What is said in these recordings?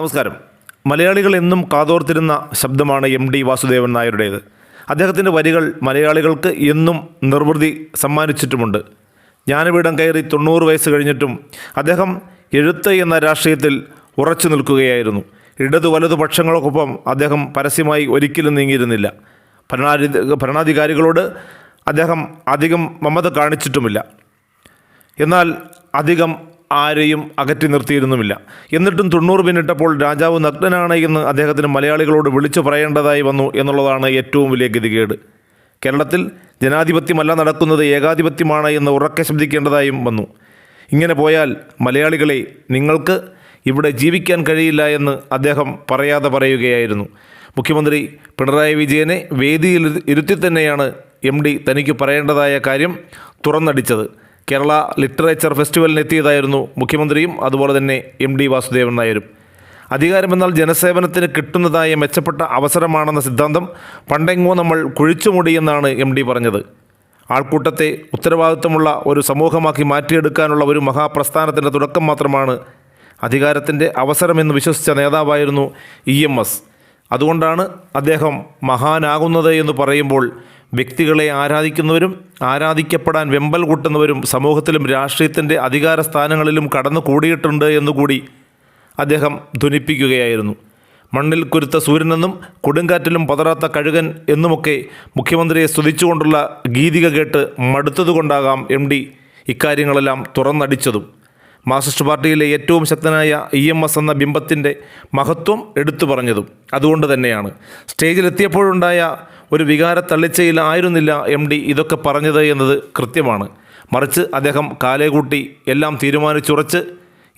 നമസ്കാരം. മലയാളികൾ എന്നും കാതോർത്തിരുന്ന ശബ്ദമാണ് എം ഡി വാസുദേവൻ നായരുടേത്. അദ്ദേഹത്തിന്റെ വരികൾ മലയാളികൾക്ക് എന്നും നിർവൃതി സമ്മാനിച്ചിട്ടുമുണ്ട്. ജ്ഞാനപീഠം കയറി തൊണ്ണൂറ് വയസ്സ് കഴിഞ്ഞിട്ടും അദ്ദേഹം എഴുത്ത് എന്ന രാഷ്ട്രീയത്തിൽ ഉറച്ചു നിൽക്കുകയായിരുന്നു. ഇടതു വലതു പക്ഷങ്ങൾക്കൊപ്പം അദ്ദേഹം പരസ്യമായി ഒരിക്കലും നീങ്ങിയിരുന്നില്ല. ഭരണാധി ഭരണാധികാരികളോട് അദ്ദേഹം അധികം മമത കാണിച്ചിട്ടുമില്ല. എന്നാൽ അധികം ആരെയും അകറ്റി നിർത്തിയിരുന്നുമില്ല. എന്നിട്ടും തൊണ്ണൂറ് പിന്നിട്ടപ്പോൾ രാജാവ് നഗ്നനാണ് എന്ന് അദ്ദേഹത്തിന് മലയാളികളോട് വിളിച്ചു പറയേണ്ടതായി വന്നു എന്നുള്ളതാണ് ഏറ്റവും വലിയ ഗതികേട്. കേരളത്തിൽ ജനാധിപത്യമല്ല നടക്കുന്നത് ഏകാധിപത്യമാണ് എന്ന് ഉറക്കെ ശബ്ദിക്കേണ്ടതായും വന്നു. ഇങ്ങനെ പോയാൽ മലയാളികളെ നിങ്ങൾക്ക് ഇവിടെ ജീവിക്കാൻ കഴിയില്ല എന്ന് അദ്ദേഹം പറയാതെ പറയുകയായിരുന്നു. മുഖ്യമന്ത്രി പിണറായി വിജയനെ വേദിയിൽ ഇരുത്തി തന്നെയാണ് എം തനിക്ക് പറയേണ്ടതായ കാര്യം തുറന്നടിച്ചത്. കേരള ലിറ്ററേച്ചർ ഫെസ്റ്റിവലിനെത്തിയതായിരുന്നു മുഖ്യമന്ത്രിയും അതുപോലെ തന്നെ എം ഡി വാസുദേവൻ നായരും. അധികാരമെന്നാൽ ജനസേവനത്തിന് കിട്ടുന്നതായ മെച്ചപ്പെട്ട അവസരമാണെന്ന സിദ്ധാന്തം പണ്ടെങ്ങോ നമ്മൾ കുഴിച്ചുമൂടിയെന്നാണ് എം ഡി പറഞ്ഞത്. ആൾക്കൂട്ടത്തെ ഉത്തരവാദിത്വമുള്ള ഒരു സമൂഹമാക്കി മാറ്റിയെടുക്കാനുള്ള ഒരു മഹാപ്രസ്ഥാനത്തിന്റെ തുടക്കം മാത്രമാണ് അധികാരത്തിന്റെ അവസരമെന്ന് വിശ്വസിച്ച നേതാവായിരുന്നു ഇ എം എസ്. അതുകൊണ്ടാണ് അദ്ദേഹം മഹാനാകുന്നത് എന്ന് പറയുമ്പോൾ വ്യക്തികളെ ആരാധിക്കുന്നവരും ആരാധിക്കപ്പെടാൻ വെമ്പൽ കൂട്ടുന്നവരും സമൂഹത്തിലും രാഷ്ട്രീയത്തിന്റെ അധികാര സ്ഥാനങ്ങളിലും കടന്നു കൂടിയിട്ടുണ്ട് എന്നുകൂടി അദ്ദേഹം ധ്വനിപ്പിക്കുകയായിരുന്നു. മണ്ണിൽ കുരുത്ത സൂര്യനെന്നും കൊടുങ്കാറ്റിലും പതറാത്ത കഴുകൻ എന്നുമൊക്കെ മുഖ്യമന്ത്രിയെ സ്തുതിച്ചുകൊണ്ടുള്ള ഗീതിക കേട്ട് മടുത്തതുകൊണ്ടാകാം എം ഡി ഇക്കാര്യങ്ങളെല്ലാം തുറന്നടിച്ചതും. മാർക്സിസ്റ്റ് പാർട്ടിയിലെ ഏറ്റവും ശക്തനായ ഇ എം എസ് എന്ന ബിംബത്തിന്റെ മഹത്വം എടുത്തു പറഞ്ഞതും അതുകൊണ്ട് തന്നെയാണ്. സ്റ്റേജിലെത്തിയപ്പോഴുണ്ടായ ഒരു വികാര തള്ളിച്ചയിലായിരുന്നില്ല എം ഡി ഇതൊക്കെ പറഞ്ഞത് എന്നത് കൃത്യമാണ്. മറിച്ച് അദ്ദേഹം കാലേകൂട്ടി എല്ലാം തീരുമാനിച്ചുറച്ച്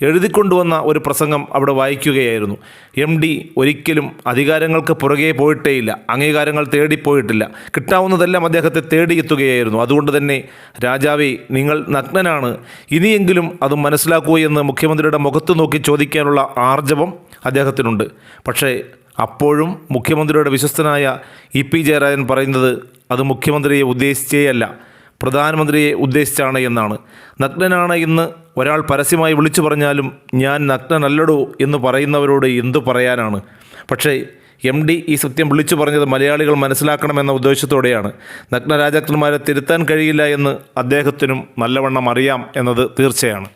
എഴുതിക്കൊണ്ടുവന്ന ഒരു പ്രസംഗം അവിടെ വായിക്കുകയായിരുന്നു. എം ഡി ഒരിക്കലും അധികാരങ്ങൾക്ക് പുറകെ പോയിട്ടേയില്ല അംഗീകാരങ്ങൾ തേടിപ്പോയിട്ടില്ല കിട്ടാവുന്നതെല്ലാം അദ്ദേഹത്തെ തേടിയെത്തുകയായിരുന്നു അതുകൊണ്ട് തന്നെ രാജാവേ നിങ്ങൾ നഗ്നനാണ്. ഇനിയെങ്കിലും അത് മനസ്സിലാക്കൂ എന്ന് മുഖ്യമന്ത്രിയുടെ മുഖത്ത് നോക്കി ചോദിക്കാനുള്ള ആർജവം അദ്ദേഹത്തിനുണ്ട്. പക്ഷേ അപ്പോഴും മുഖ്യമന്ത്രിയുടെ വിശ്വസ്തനായ ഇ. പി. ജയരാജൻ പറയുന്നത് അത് മുഖ്യമന്ത്രിയെ ഉദ്ദേശിച്ചേയല്ല. പ്രധാനമന്ത്രിയെ ഉദ്ദേശിച്ചാണ് എന്നാണ്. നഗ്നനാണ് എന്ന് ഒരാൾ പരസ്യമായി വിളിച്ചു പറഞ്ഞാലും ഞാൻ നഗ്നനല്ലടോ എന്ന് പറയുന്നവരോട് എന്തു പറയാനാണ്? പക്ഷേ എം ഡി ഈ സത്യം വിളിച്ചു പറഞ്ഞത് മലയാളികൾ മനസ്സിലാക്കണമെന്ന ഉദ്ദേശത്തോടെയാണ്. നഗ്ന രാജാക്കന്മാരെ തിരുത്താൻ കഴിയില്ല എന്ന് അദ്ദേഹത്തിനും നല്ലവണ്ണം അറിയാം എന്നത് തീർച്ചയാണ്.